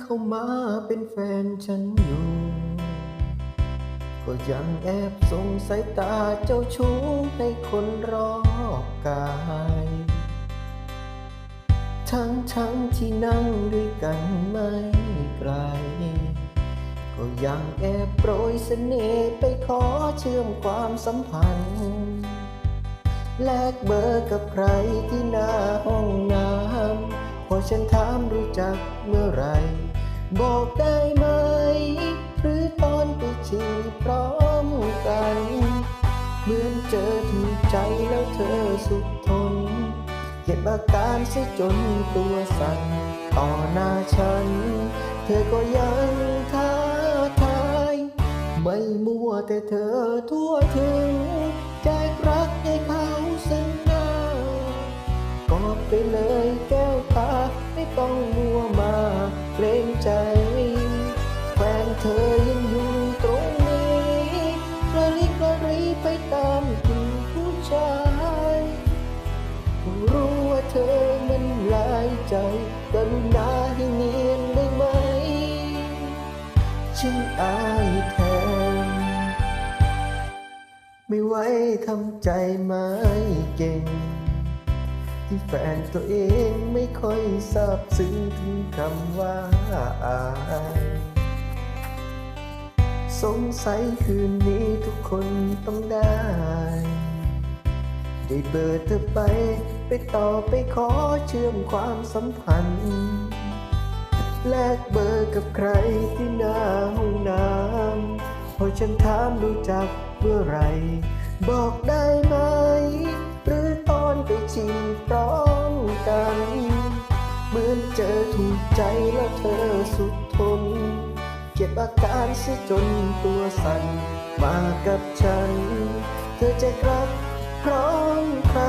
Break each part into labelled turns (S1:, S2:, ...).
S1: เข้ามาเป็นแฟนฉันอยู่ ก็ยังแอบสงสายตาเจ้าชู้ให้คนรอบกาย ทั้งทั้งที่นั่งด้วยกันไม่ไกล ก็ยังแอบโปรยเสน่ห์ไปขอเชื่อมความสัมพันธ์ แลกเบอร์กับใครที่หน้าห้องน้ำ อฉันถามรู้จักเมื่อไร บอกได้ไหม หรือตอนไปฉีดพร้อมกัน เหมือนเจอถูกใจแล้วเธอสุดทน เก็บอาการเสียจนตัวสั่นต่อหน้าฉัน เธอก็ยังท้าทาย ไม่มัวแต่เธอทั่วถึงแจกรักให้เขาซึ่งหน้าก็ไปเลย ใจกรุณาให้เนียนได้ไหม ฉันอายแทน ไม่ไหวทำใจไม่เก่ง ที่แฟนตัวเองไม่ค่อยทราบซึ้งถึงคำว่าอายสงสัยคืนนี้ทุกคนต้องได้ ได้เบอร์เธอไป ไปต่อไปขอเชื่อมความสัมพันธ์ แลกเบอร์กับใครที่หน้าห้องน้ำพอฉันถามรู้จักเมื่อไร บอกได้ไหม หรือตอนไปชิมพร้อมกัน เหมือนเจอถูกใจแล้วเธอสุดทน เก็บอาการเสียจนตัวสั่นมากับฉัน เธอจะรักพร้อมใคร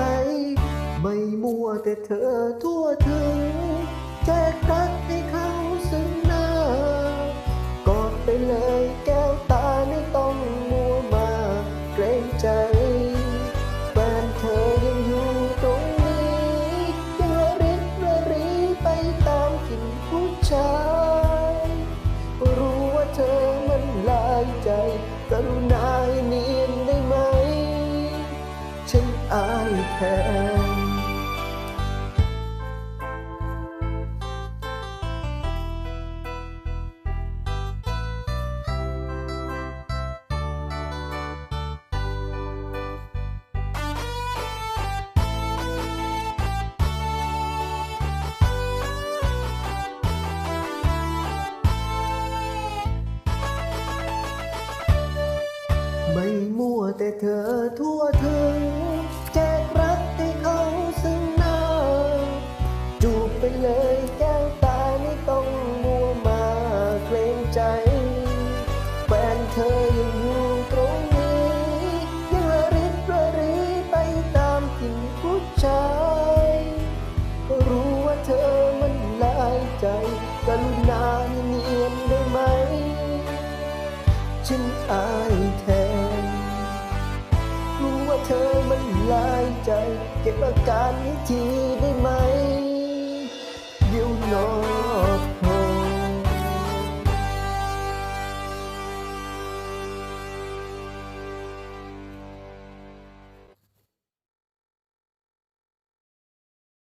S1: มัวแต่เธอทั่วถึงแจกรักให้เขาซึ่งหน้ากอดไปเลยแก้วตาไม่ต้องมัวมาเกรงใจแฟนเธอยังอยู่ตรงนี้ยังระริกระรีไปตามกลิ่นผู้ชายรู้ว่าเธอมันลายใจกรุณาให้เนียนได้ไหม ฉันอายแทน เธอทั่วถึงแจกรักให้เขาซึ่งหน้า จูบไปเลยแก้วตาไม่ต้องมัวมาเกรงใจ แฟนเธอยังอยู่ตรงนี้ ยังระริกระรีไปตามกลิ่นผู้ชายก็รู้ว่าเธอมันหลายใจกรุณาให้เนียนได้ไหม ฉันอายแทน เธอมันลายใจ เก็บอาการนี้ทีได้ไหม